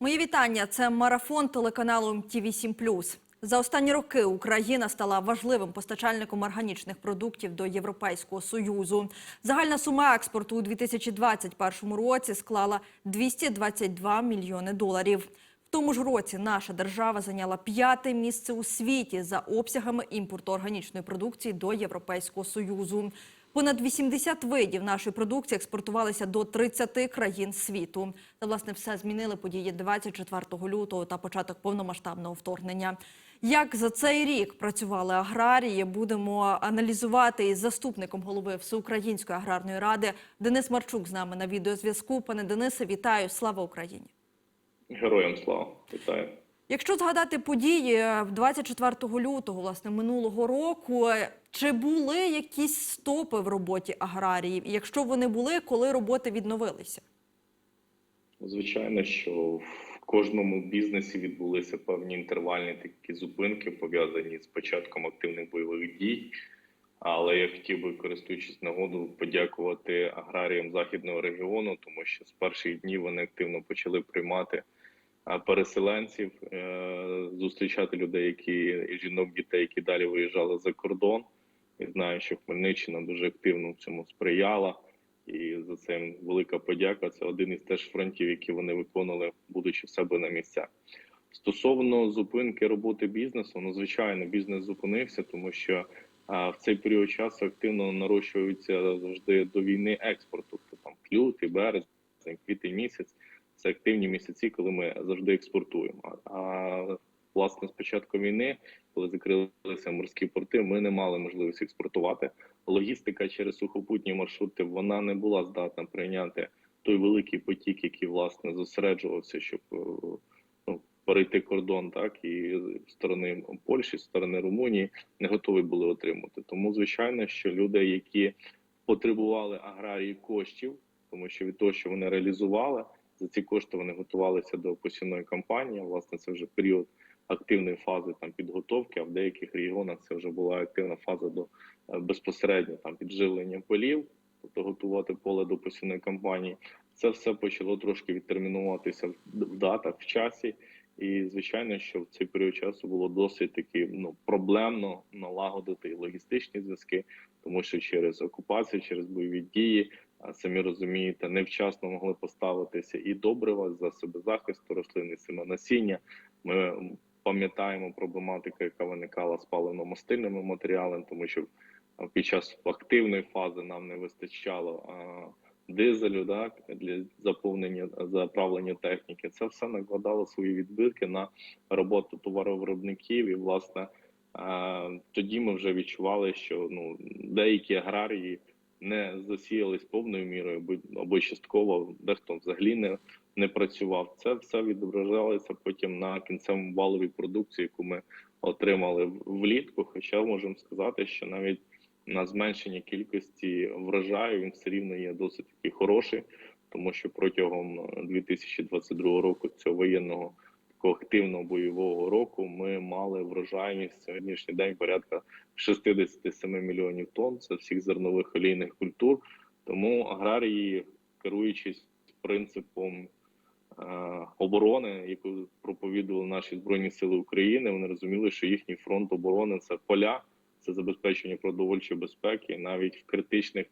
Мої вітання. Це марафон телеканалу ТІВІ 7 За останні роки Україна стала важливим постачальником органічних продуктів до Європейського союзу. Загальна сума експорту у 2021 році склала 222 мільйони доларів. В тому ж році наша держава зайняла п'яте місце у світі за обсягами імпорту органічної продукції до Європейського союзу. Понад 80 видів нашої продукції експортувалися до 30 країн світу. Та власне все змінили події 24 лютого та початок повномасштабного вторгнення. Як за цей рік працювали аграрії, будемо аналізувати із заступником голови Всеукраїнської аграрної ради Денис Марчук з нами на відеозв'язку. Пане Денисе, вітаю! Слава Україні! Героям слава вітаю. Якщо згадати події 24 лютого, власне, минулого року, чи були якісь стопи в роботі аграріїв? Якщо вони були, коли роботи відновилися? Звичайно, що в кожному бізнесі відбулися певні інтервальні такі зупинки, пов'язані з початком активних бойових дій. Але я хотів би, користуючись нагоду, подякувати аграріям західного регіону, тому що з перших днів вони активно почали приймати переселенців, е, зустрічати людей, які жінок, дітей, які далі виїжджали за кордон. І знаю, що Хмельниччина дуже активно в цьому сприяла. І за це їм велика подяка. Це один із теж фронтів, які вони виконали, будучи в себе на місцях. Стосовно зупинки роботи бізнесу, ну звичайно, бізнес зупинився, тому що а, в цей період часу активно нарощується завжди до війни експорт. Тобто там лютий, березень, квітень місяць це активні місяці, коли ми завжди експортуємо. А власне з початку війни, коли закрилися морські порти, ми не мали можливості експортувати. Логістика через сухопутні маршрути вона не була здатна прийняти той великий потік, який власне зосереджувався, щоб е, ну, перейти кордон, так і сторони Польщі, сторони Румунії не готові були отримати. Тому звичайно, що люди, які потребували аграрії коштів, тому що від того, що вони реалізували, за ці кошти вони готувалися до посівної кампанії. Власне, це вже період активної фази там підготовки. А в деяких регіонах це вже була активна фаза до е, безпосередньо там підживлення полів, тобто готувати поле до посівної кампанії. Це все почало трошки відтермінуватися в датах в часі. І звичайно, що в цей період часу було досить таки ну проблемно налагодити логістичні зв'язки, тому що через окупацію, через бойові дії, самі розумієте, невчасно могли поставитися і добрива за себе захисту рослин, і семенасіння. Ми пам'ятаємо проблематику, яка виникала з паливно-мастильними матеріалами, тому що під час активної фази нам не вистачало дизелю, так для заповнення заправлення техніки. Це все накладало свої відбитки на роботу товаровиробників, і власне тоді ми вже відчували, що ну деякі аграрії не засіялись повною мірою, або, або частково дехто взагалі не не працював. Це все відображалося потім на кінцевому валовій продукції, яку ми отримали влітку. Хоча можемо сказати, що навіть на зменшення кількості врожаю він все рівно є досить таки хороший, тому що протягом 2022 року цього воєнного такого бойового року ми мали врожайність сьогоднішній день порядка 67 мільйонів тонн. Це всіх зернових олійних культур. Тому аграрії, керуючись принципом е, оборони, яку проповідували наші збройні сили України, вони розуміли, що їхній фронт оборони це поля, це забезпечення продовольчої безпеки, навіть в критичних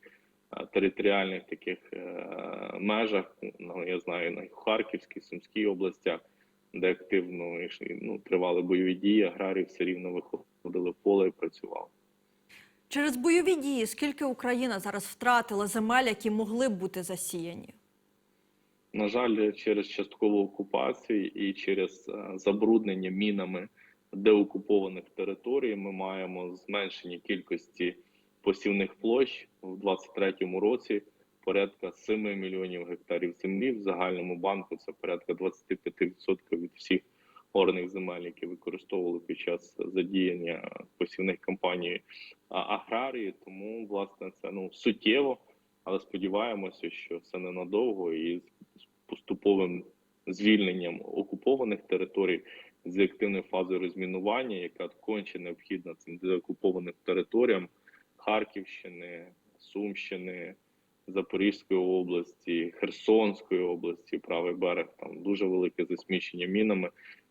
е, територіальних таких е, межах. Ну я знаю на Харківській, Сумській областях, де активно йшли, ну тривали бойові дії, аграрії все рівно виходили в поле і працювали. Через бойові дії скільки Україна зараз втратила земель, які могли б бути засіяні? На жаль, через часткову окупацію і через е, забруднення мінами деокупованих територій ми маємо зменшення кількості посівних площ в 2023 році. Порядка 7 мільйонів гектарів землі в загальному банку. Це порядка 25% від всіх орних земель, які використовували під час задіяння посівних кампаній аграрії. Тому власне це ну суттєво, але сподіваємося, що це ненадовго і з поступовим звільненням окупованих територій з активною фазою розмінування, яка конче необхідна цим деокупованим територіям Харківщини, Сумщини. Запорізької області, Херсонської області, правий берег, там дуже велике засмічення мінами.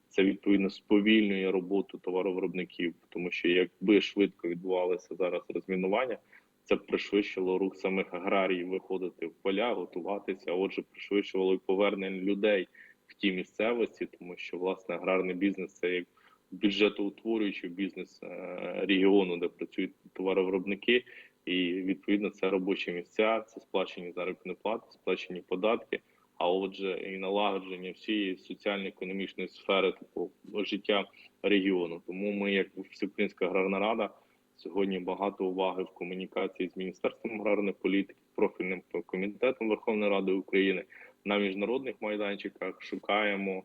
Це відповідно сповільнює роботу товаровиробників, тому що якби швидко відбувалося зараз розмінування, це пришвидшило рух самих аграріїв виходити в поля, готуватися. Отже, пришвидшувало і повернення людей в ті місцевості, тому що власне аграрний бізнес це як бюджетоутворюючий бізнес е, регіону, де працюють товаровиробники, і відповідно це робочі місця, це сплачені заробітні плати, сплачені податки. А отже, і налагодження всієї соціально-економічної сфери типу життя регіону. Тому ми, як Всеукраїнська аграрна рада, сьогодні багато уваги в комунікації з міністерством аграрної політики, профільним комітетом Верховної Ради України на міжнародних майданчиках шукаємо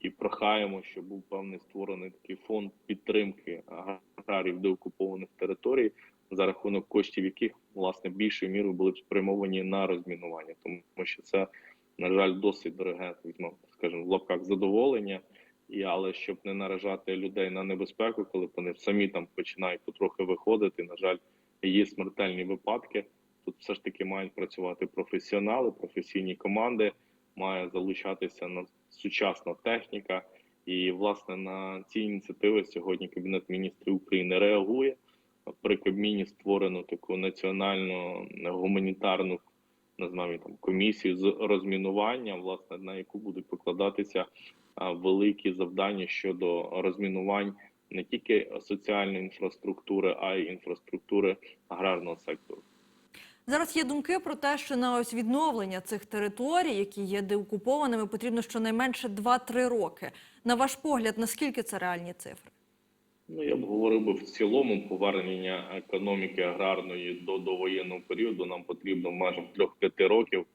і прохаємо, щоб був певний створений такий фонд підтримки аграрів деокупованих територій, за рахунок коштів, яких власне більшою мірою були б спрямовані на розмінування, тому що це на жаль досить дороге, візьмемо, скажімо, в лапках задоволення. І але щоб не наражати людей на небезпеку, коли вони самі там починають потрохи виходити. На жаль, є смертельні випадки. Тут все ж таки мають працювати професіонали, професійні команди, має залучатися на сучасна техніка. І власне на ці ініціативи сьогодні Кабінет міністрів України реагує. При Кабміні створено таку національну гуманітарну називаємо там комісію з розмінування, власне на яку будуть покладатися а, великі завдання щодо розмінувань не тільки соціальної інфраструктури, а й інфраструктури аграрного сектору. Зараз є думки про те, що на ось відновлення цих територій, які є деокупованими, потрібно щонайменше 2-3 роки. На ваш погляд, наскільки це реальні цифри? Ну я б говорив би в цілому повернення економіки аграрної до довоєнного періоду нам потрібно майже 3-5 років.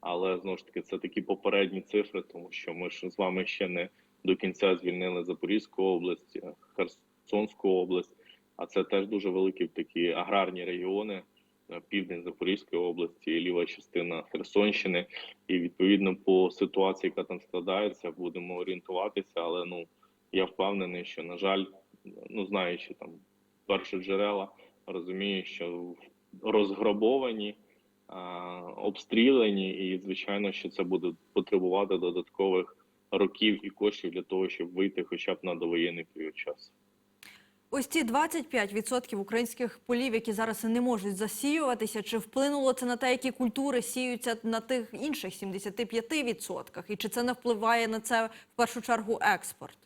Але знову ж таки це такі попередні цифри, тому що ми ж з вами ще не до кінця звільнили Запорізьку область, Херсонську область. А це теж дуже великі такі аграрні регіони, південь Запорізької області, ліва частина Херсонщини. І відповідно по ситуації, яка там складається, будемо орієнтуватися. Але ну я впевнений, що на жаль, ну знаючи там перші джерела, розумію, що розграбовані обстріляні, і звичайно, що це буде потребувати додаткових років і коштів для того, щоб вийти, хоча б на довоєнний період часу. Ось ці 25% українських полів, які зараз не можуть засіюватися, чи вплинуло це на те, які культури сіються на тих інших 75%? І чи це не впливає на це в першу чергу експорт?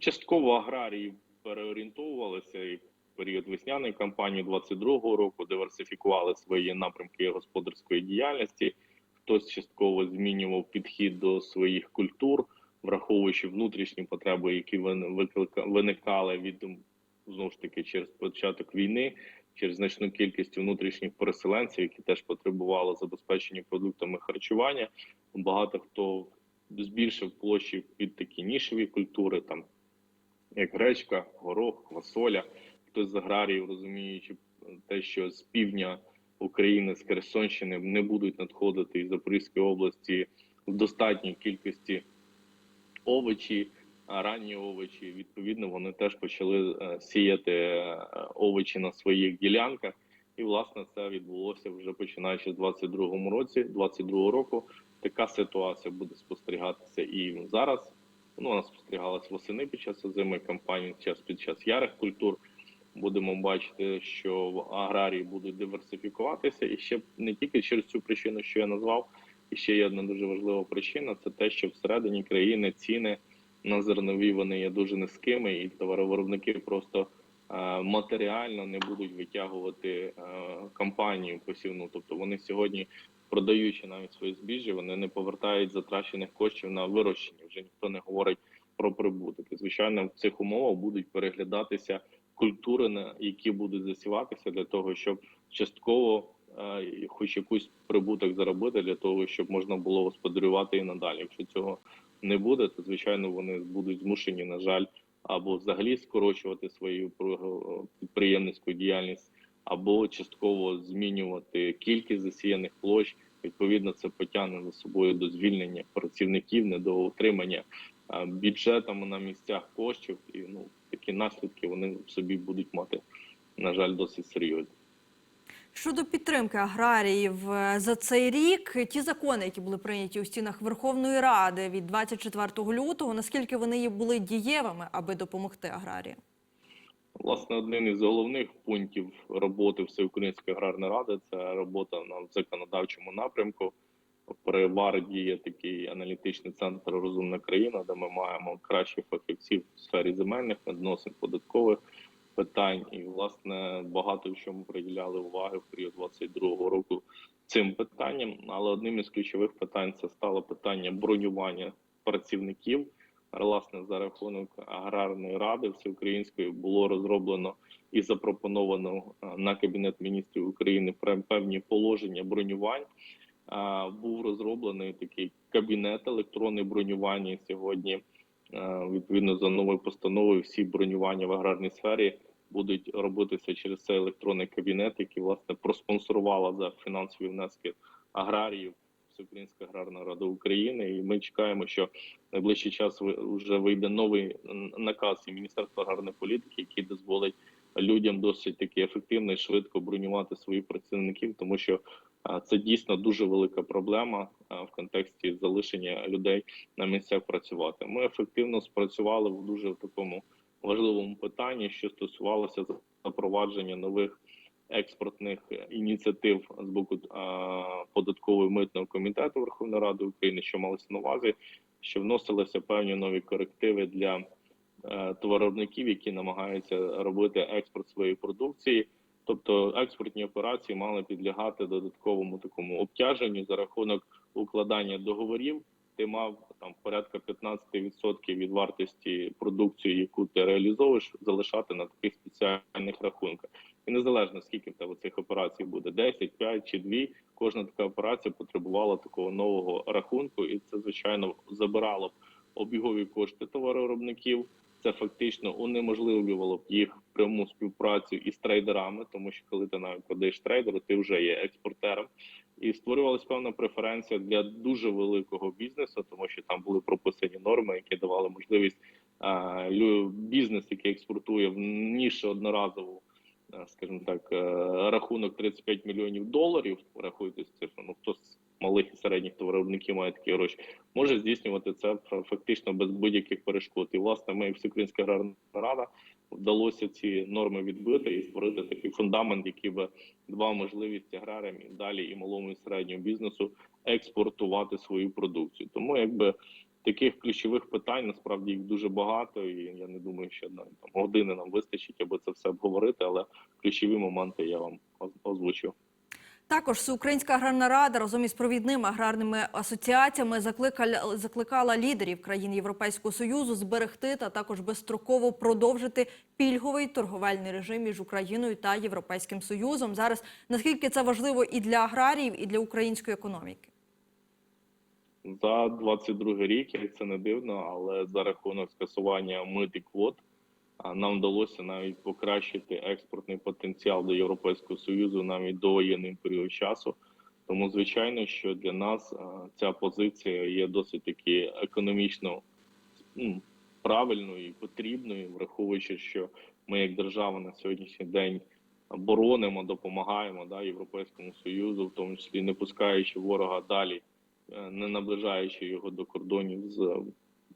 Частково аграрії переорієнтовувалися і період весняної кампанії 22-го року диверсифікували свої напрямки господарської діяльності. Хтось частково змінював підхід до своїх культур, враховуючи внутрішні потреби, які виникали від знову ж таки через початок війни, через значну кількість внутрішніх переселенців, які теж потребували забезпечення продуктами харчування. Багато хто збільшив площі під такі нішеві культури, там як гречка, горох, квасоля хтось з аграріїв, розуміючи те, що з півдня України, з Херсонщини не будуть надходити із Запорізької області в достатній кількості овочі, ранні овочі. Відповідно, вони теж почали е, сіяти е, овочі на своїх ділянках. І власне це відбулося вже починаючи з 22-му році, 22-го року. Така ситуація буде спостерігатися і зараз. Ну, вона спостерігалась восени під час зими кампанії, час під час ярих культур будемо бачити, що в аграрії будуть диверсифікуватися, і ще не тільки через цю причину, що я назвав, і ще є одна дуже важлива причина: це те, що всередині країни ціни на зернові вони є дуже низькими, і товаровиробники просто е, матеріально не будуть витягувати е, кампанію посівну. Тобто вони сьогодні. Продаючи навіть свої збіжжя, вони не повертають затрачених коштів на вирощення. Вже ніхто не говорить про прибуток. І, звичайно, в цих умовах будуть переглядатися культури, на які будуть засіватися для того, щоб частково, е, хоч якийсь прибуток заробити, для того, щоб можна було господарювати і надалі. Якщо цього не буде, то звичайно вони будуть змушені, на жаль, або взагалі скорочувати свою підприємницьку діяльність, або частково змінювати кількість засіяних площ. Відповідно, це потягне за собою до звільнення працівників, не до отримання бюджетами на місцях коштів, і ну такі наслідки вони в собі будуть мати, на жаль, досить серйозні. Щодо підтримки аграріїв е, за цей рік, ті закони, які були прийняті у стінах Верховної Ради від 24 лютого, наскільки вони були дієвими, аби допомогти аграріям? Власне, один із головних пунктів роботи Всеукраїнської аграрної ради це робота на законодавчому напрямку. При ВАРДі є такий аналітичний центр Розумна країна, де ми маємо кращих фахівців в сфері земельних відносин, податкових питань. І, власне, багато чому приділяли уваги в період 22-го року цим питанням. Але одним із ключових питань це стало питання бронювання працівників. Власне, за рахунок аграрної ради всеукраїнської було розроблено і запропоновано е, на кабінет міністрів України певні положення бронювань. Е, Був розроблений такий кабінет електронне бронювання. Сьогодні, е, відповідно за новою постановою, всі бронювання в аграрній сфері будуть робитися через цей електронний кабінет, який власне проспонсорувала за фінансові внески аграріїв Всеукраїнська аграрна рада України. І ми чекаємо, що найближчий час вже вийде новий наказ і Міністерства аграрної політики, який дозволить людям досить таки ефективно і швидко бронювати своїх працівників, тому що це дійсно дуже велика проблема в контексті залишення людей на місцях працювати. Ми ефективно спрацювали в дуже такому важливому питанні, що стосувалося запровадження нових експортних ініціатив з боку і митного комітету Верховної Ради України, що малося на увазі, що вносилися певні нові корективи для е, товаровиробників, які намагаються робити експорт своєї продукції. Тобто експортні операції мали підлягати додатковому такому обтяженню за рахунок укладання договорів. Ти мав там порядка 15% від вартості продукції, яку ти реалізовуєш, залишати на таких спеціальних рахунках. І незалежно скільки в тебе цих операцій буде 10, 5 чи 2, кожна така операція потребувала такого нового рахунку, і це звичайно забирало б обігові кошти товаровиробників. Це фактично унеможливлювало б їх пряму співпрацю із трейдерами, тому що коли ти навіть продаєш трейдеру, ти вже є експортером. І створювалася певна преференція для дуже великого бізнесу, тому що там були прописані норми, які давали можливість а, бізнес, який експортує в ніж одноразову, е, скажімо так, е, рахунок 35 мільйонів доларів. Рахуйте цифру. Ну хто з малих і середніх товаровиробників має такі гроші, може здійснювати це фактично без будь-яких перешкод. І власне ми, Всеукраїнська аграрна рада, вдалося ці норми відбити і створити такий фундамент, який би давав можливість аграріям і далі і малому і середньому бізнесу експортувати свою продукцію. Тому якби таких ключових питань насправді їх дуже багато, і я не думаю, що на там години нам вистачить, аби це все обговорити. Але ключові моменти я вам оз- озвучив. Також Всеукраїнська аграрна рада разом із провідними аграрними асоціаціями закликала, закликала лідерів країн Європейського союзу зберегти та також безстроково продовжити пільговий торговельний режим між Україною та Європейським Союзом. Зараз наскільки це важливо і для аграріїв, і для української економіки? За 22 рік, як це не дивно, але за рахунок скасування мит і квот нам вдалося навіть покращити експортний потенціал до Європейського союзу навіть до воєнний період часу. Тому, звичайно, що для нас ця позиція є досить таки економічно ну, правильною і потрібною, враховуючи, що ми як держава на сьогоднішній день боронимо, допомагаємо да, Європейському Союзу, в тому числі не пускаючи ворога далі е, не наближаючи його до кордонів з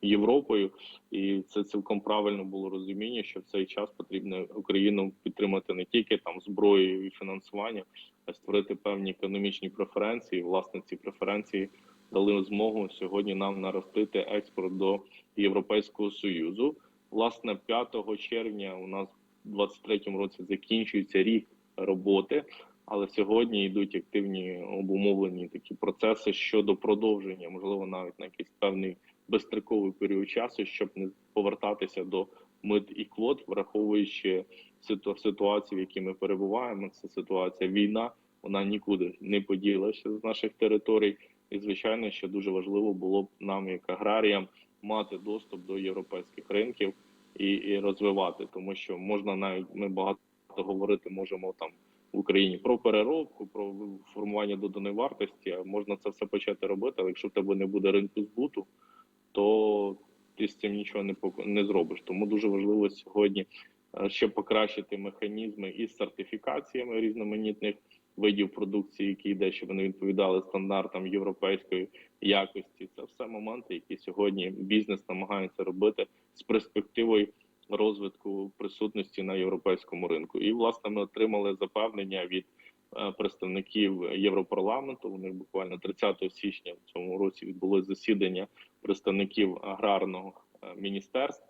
Європою, і це цілком правильно було розуміння, що в цей час потрібно Україну підтримати не тільки там зброєю і фінансуванням, а створити певні економічні преференції. Власне, ці преференції дали змогу сьогодні нам наростити експорт до Європейського союзу. Власне, 5 червня у нас в 23-му році закінчується рік роботи. Але сьогодні йдуть активні обумовлені такі процеси щодо продовження, можливо, навіть на якийсь певний безстроковий період часу, щоб не повертатися до мит і квот, враховуючи ситу- ситуацію, в якій ми перебуваємо. Це ситуація війна, вона нікуди не поділася з наших територій. І звичайно, що дуже важливо було б нам, як аграріям, мати доступ до європейських ринків і, і розвивати, тому що можна навіть ми багато говорити можемо там в Україні про переробку, про формування доданої вартості. а Можна це все почати робити, але якщо в тебе не буде ринку збуту, то ти з цим нічого не не зробиш. Тому дуже важливо сьогодні е, ще покращити механізми із сертифікаціями різноманітних видів продукції, які йде, щоб вони відповідали стандартам європейської якості. Це все моменти, які сьогодні бізнес намагається робити з перспективою розвитку присутності на європейському ринку. І власне ми отримали запевнення від представників Європарламенту. У них буквально 30 січня в цьому році відбулось засідання представників аграрного е, міністерств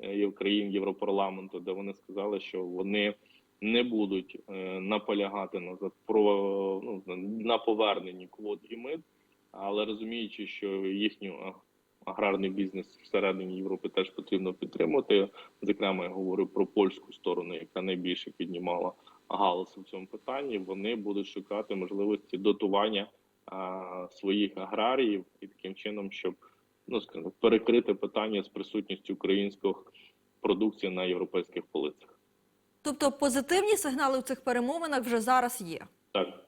е, країн Європарламенту, де вони сказали, що вони не будуть е, наполягати на про ну, на поверненні квот і мит, але розуміючи, що їхню аграрний бізнес всередині Європи теж потрібно підтримувати. Зокрема, я говорю про польську сторону, яка найбільше піднімала галас в цьому питанні. Вони будуть шукати можливості дотування а, своїх аграріїв і таким чином, щоб ну скажімо, перекрити питання з присутністю українських продукції на європейських полицях. Тобто позитивні сигнали у цих перемовинах вже зараз є. Так,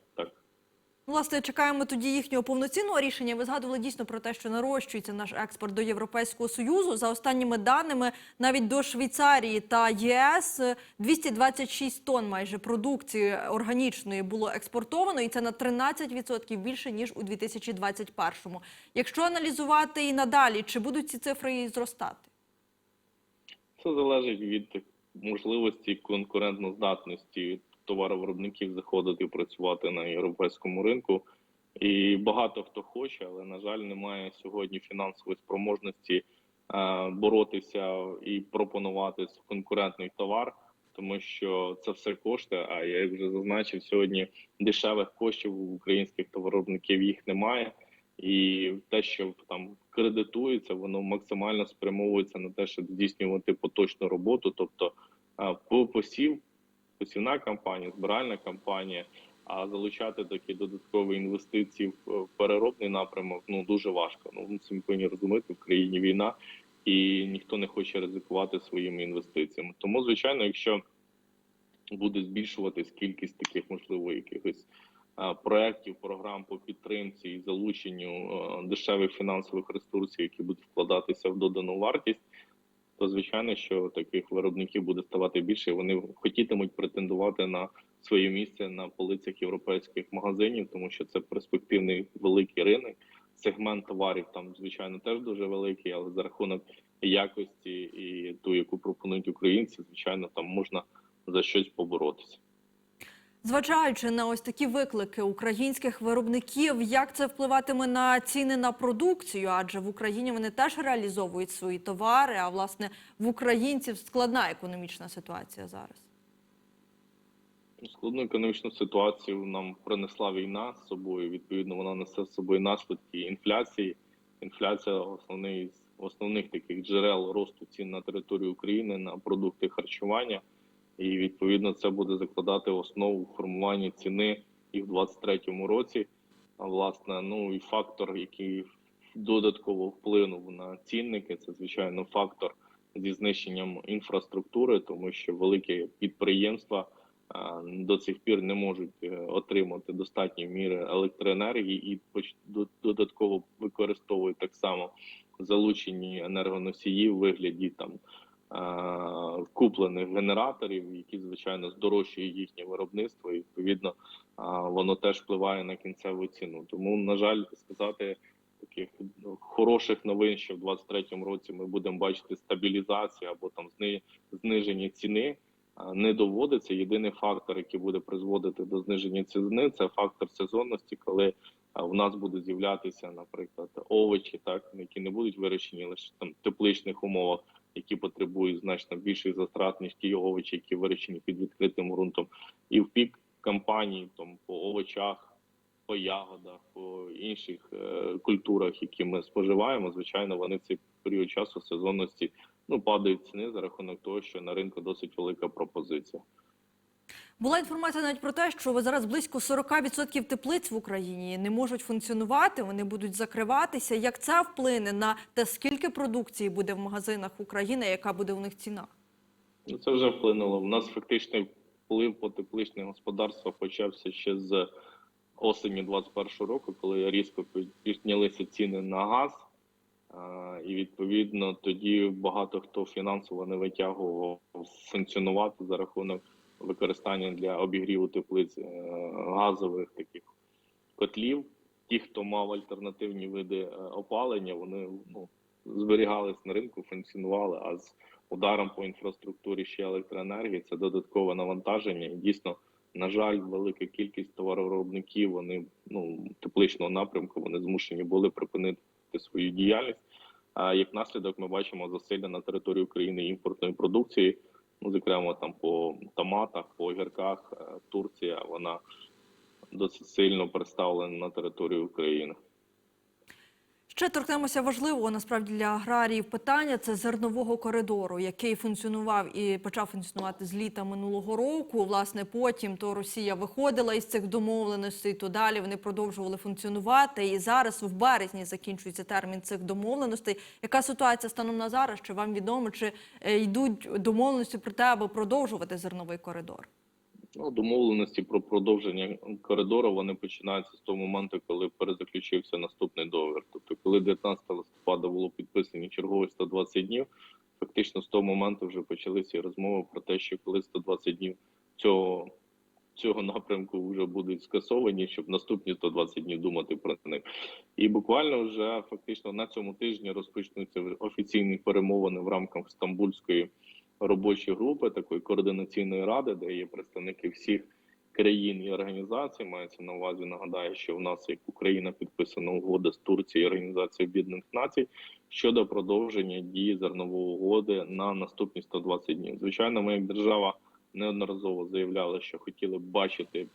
Власне, чекаємо тоді їхнього повноцінного рішення. Ви згадували дійсно про те, що нарощується наш експорт до Європейського союзу. За останніми даними, навіть до Швейцарії та ЄС е, 226 тонн майже продукції органічної було експортовано, і це на 13% більше ніж у 2021-му. Якщо аналізувати і надалі, чи будуть ці цифри зростати? Це залежить від можливості конкурентноздатності товаровиробників заходити працювати на європейському ринку. І багато хто хоче, але на жаль, немає сьогодні фінансової спроможності е, боротися і пропонувати конкурентний товар, тому що це все коштує. А я як вже зазначив, сьогодні дешевих коштів у українських товаровиробників їх немає. І те, що там кредитується, воно максимально спрямовується на те, щоб здійснювати поточну роботу, тобто а, по посів, посівна кампанія, збиральна кампанія. А залучати такі додаткові інвестиції в переробний напрямок ну дуже важко. Ну ми повинні розуміти в країні війна, і ніхто не хоче ризикувати своїми інвестиціями. Тому, звичайно, якщо буде збільшуватись кількість таких можливо якихось проєктів, програм по підтримці і залученню дешевих фінансових ресурсів, які будуть вкладатися в додану вартість, то звичайно, що таких виробників буде ставати більше. Вони хотітимуть претендувати на своє місце на полицях європейських магазинів, тому що це перспективний великий ринок. Сегмент товарів там, звичайно, теж дуже великий, але за рахунок якості і ту, яку пропонують українці, звичайно, там можна за щось поборотися. Зважаючи на ось такі виклики українських виробників, як це впливатиме на ціни на продукцію? Адже в Україні вони теж реалізовують свої товари. А власне в українців складна економічна ситуація зараз. Складну економічну ситуацію нам принесла війна з собою. Відповідно, вона несе з собою наслідки інфляції. Інфляція основний з основних таких джерел росту цін на території України на продукти харчування, і відповідно це буде закладати основу формування ціни і в 2023 році. А власне, ну і фактор, який додатково вплинув на цінники, це звичайно фактор зі знищенням інфраструктури, тому що великі підприємства до цих пір не можуть е, отримати достатні міри електроенергії і додатково використовують так само залучені енергоносії в вигляді там куплених генераторів, які звичайно здорожчують їхнє виробництво, і відповідно воно теж впливає на кінцеву ціну. Тому, на жаль, сказати таких хороших новин, що в 23-му році ми будемо бачити стабілізацію або там зниження ціни. Не доводиться. Єдиний фактор, який буде призводити до зниження ціни, це фактор сезонності, коли в нас будуть з'являтися, наприклад, овочі, так які не будуть вирощені лише там в тепличних умовах, які потребують значно більших затрат, ніж ті овочі, які вирощені під відкритим ґрунтом, і в пік кампанії там по овочах, по ягодах, по інших е, культурах, які ми споживаємо, звичайно, вони в цей період часу сезонності ну падають ціни за рахунок того, що на ринку досить велика пропозиція. Була інформація навіть про те, що зараз близько 40% теплиць в Україні не можуть функціонувати, вони будуть закриватися. Як це вплине на те, скільки продукції буде в магазинах України, яка буде у них ціна? Ну, це вже вплинуло. У нас фактичний вплив по тепличних господарствах почався ще з осені 21 року, коли різко піднялися ціни на газ. І відповідно тоді багато хто фінансово не витягував функціонувати за рахунок використання для обігріву теплиць е, газових таких котлів. Ті, хто мав альтернативні види е, опалення, вони ну, зберігались на ринку, функціонували. А з ударом по інфраструктурі ще електроенергії це додаткове навантаження. І дійсно, на жаль, велика кількість товаровиробників вони ну тепличного напрямку вони змушені були припинити свою діяльність. А як наслідок, ми бачимо засилля на території України імпортної продукції. Ну, зокрема, там по томатах, по огірках, е, Турція вона досить сильно представлена на території України. Ще торкнемося важливого насправді для аграріїв питання це зернового коридору, який функціонував і почав функціонувати з літа минулого року. Власне, потім то Росія виходила із цих домовленостей, то далі вони продовжували функціонувати. І зараз в березні закінчується термін цих домовленостей. Яка ситуація станом на зараз? Чи вам відомо, чи е, йдуть домовленості про те, аби продовжувати зерновий коридор? Ну, домовленості про продовження коридору вони починаються з того моменту, коли перезаключився наступний договір. Тобто, коли 19 листопада було підписані чергові 120 днів, фактично з того моменту вже почалися розмови про те, що коли 120 днів цього цього напрямку вже будуть скасовані, щоб наступні 120 днів думати про них. І буквально вже фактично на цьому тижні розпочнуться офіційні перемовини в рамках Стамбульської робочої групи, такої координаційної ради, де є представники всіх країн і організацій. Мається на увазі. Нагадаю, що в нас як Україна підписана угода з Турцією Організацією Об'єднаних Націй щодо продовження дії зернової угоди на наступні 120 днів. Звичайно, ми як держава неодноразово заявляли, що хотіли б бачити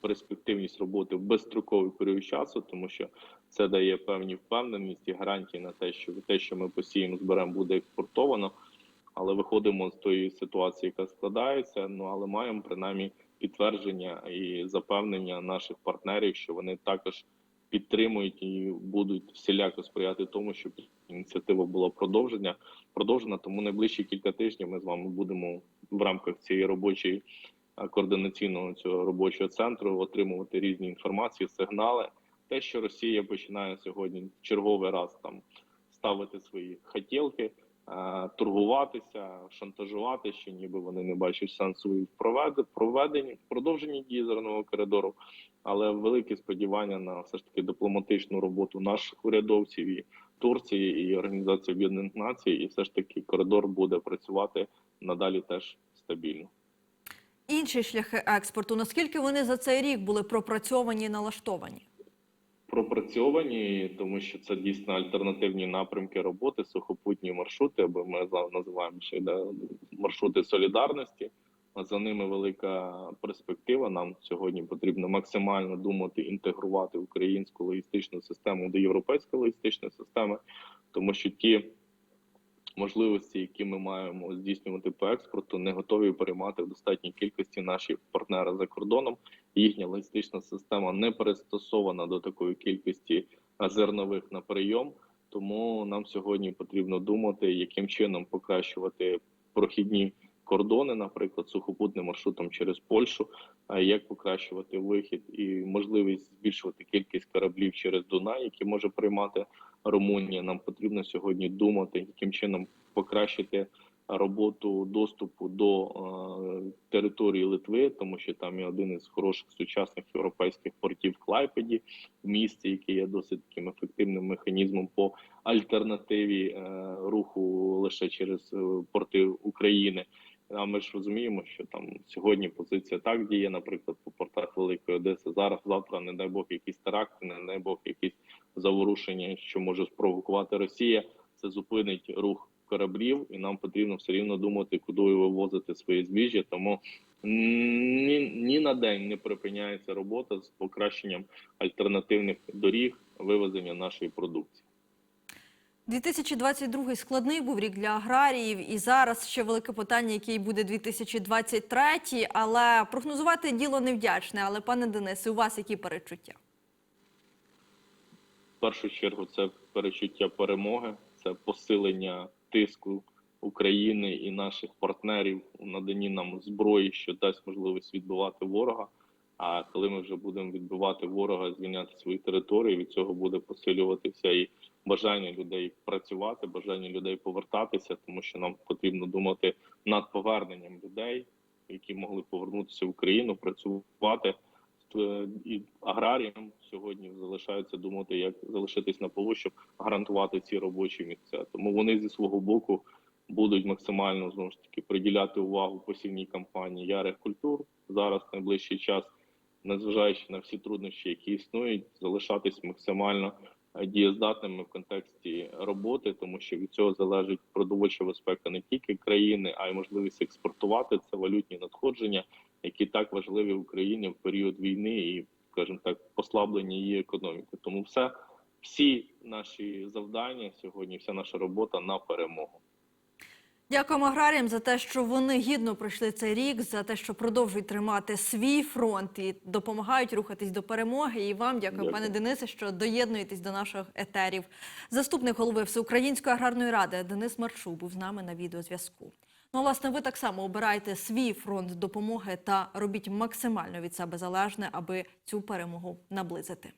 перспективність роботи в безстроковий період часу, тому що це дає певні впевненість і гарантії на те, що те, що ми посіємо, зберемо, буде експортовано. Але виходимо з тої ситуації, яка складається. Ну але маємо принаймні підтвердження і запевнення наших партнерів, що вони також підтримують і будуть всіляко сприяти тому, щоб ініціатива була продовження продовжена. Тому найближчі кілька тижнів ми з вами будемо в рамках цієї робочої координаційного цього робочого центру отримувати різні інформації, сигнали. Те, що Росія починає сьогодні черговий раз там ставити свої хотілки. Е, Торгуватися, шантажувати, що ніби вони не бачать сенсу в провед- проведенні в продовженні дії зернового коридору, але великі сподівання на все ж таки дипломатичну роботу наших урядовців і Турції і Організації Об'єднаних Націй, і все ж таки коридор буде працювати надалі теж стабільно. Інші шляхи експорту, наскільки вони за цей рік були пропрацьовані і налаштовані? Пропрацьовані, тому що це дійсно альтернативні напрямки роботи, сухопутні маршрути, або ми називаємо ще маршрути солідарності. За ними велика перспектива. Нам сьогодні потрібно максимально думати інтегрувати українську логістичну систему до європейської логістичної системи, тому що ті можливості, які ми маємо здійснювати по експорту, не готові переймати в достатній кількості наші партнери за кордоном. Їхня логістична система не пристосована до такої кількості зернових на прийом. Тому нам сьогодні потрібно думати, яким чином покращувати прохідні кордони, наприклад, сухопутним маршрутом через Польщу, як покращувати вихід і можливість збільшувати кількість кораблів через Дунай, які може приймати Румунія. Нам потрібно сьогодні думати, яким чином покращити роботу доступу до е, території Литви, тому що там є один із хороших сучасних європейських портів Клайпеді, в місті, який є досить таким ефективним механізмом по альтернативі е, руху лише через е, порти України. А ми ж розуміємо, що там сьогодні позиція так діє, наприклад, по портах Великої Одеси. Зараз, завтра, не дай Бог, якісь теракти, не дай Бог, якісь заворушення, що може спровокувати Росія. Це зупинить рух кораблів, і нам потрібно все рівно думати, куди вивозити своє збіжжя. Тому ні, ні на день не припиняється робота з покращенням альтернативних доріг вивезення нашої продукції. 2022 складний був рік для аграріїв, і зараз ще велике питання, який буде 2023, але прогнозувати діло невдячне. Але, пане Денисе, у вас які перечуття? В першу чергу це перечуття перемоги, це посилення тиску України і наших партнерів у наданні нам зброї, що дасть можливість відбивати ворога. А коли ми вже будемо відбивати ворога, звільняти свої території, від цього буде посилюватися і бажання людей працювати, бажання людей повертатися, тому що нам потрібно думати над поверненням людей які могли повернутися в Україну, працювати. Е, І аграріям сьогодні залишається думати, як залишитись на полу, щоб гарантувати ці робочі місця. Тому вони зі свого боку будуть максимально знову ж таки приділяти увагу посівній кампанії ярих культур зараз найближчий час, незважаючи на всі труднощі, які існують, залишатись максимально дієздатними в контексті роботи, тому що від цього залежить продовольча безпека не тільки країни, а й можливість експортувати це валютні надходження, які так важливі Україні в період війни і, скажімо так, послаблення її економіки. Тому все, всі наші завдання сьогодні, вся наша робота на перемогу. Дякуємо аграріям за те, що вони гідно пройшли цей рік, за те, що продовжують тримати свій фронт і допомагають рухатись до перемоги. І вам дякую, Дякую. пане Денисе, що доєднуєтесь до наших етерів. Заступник голови Всеукраїнської аграрної ради Денис Марчук був з нами на відеозв'язку. Ну, власне, ви так само обирайте свій фронт допомоги та робіть максимально від себе залежне, аби цю перемогу наблизити.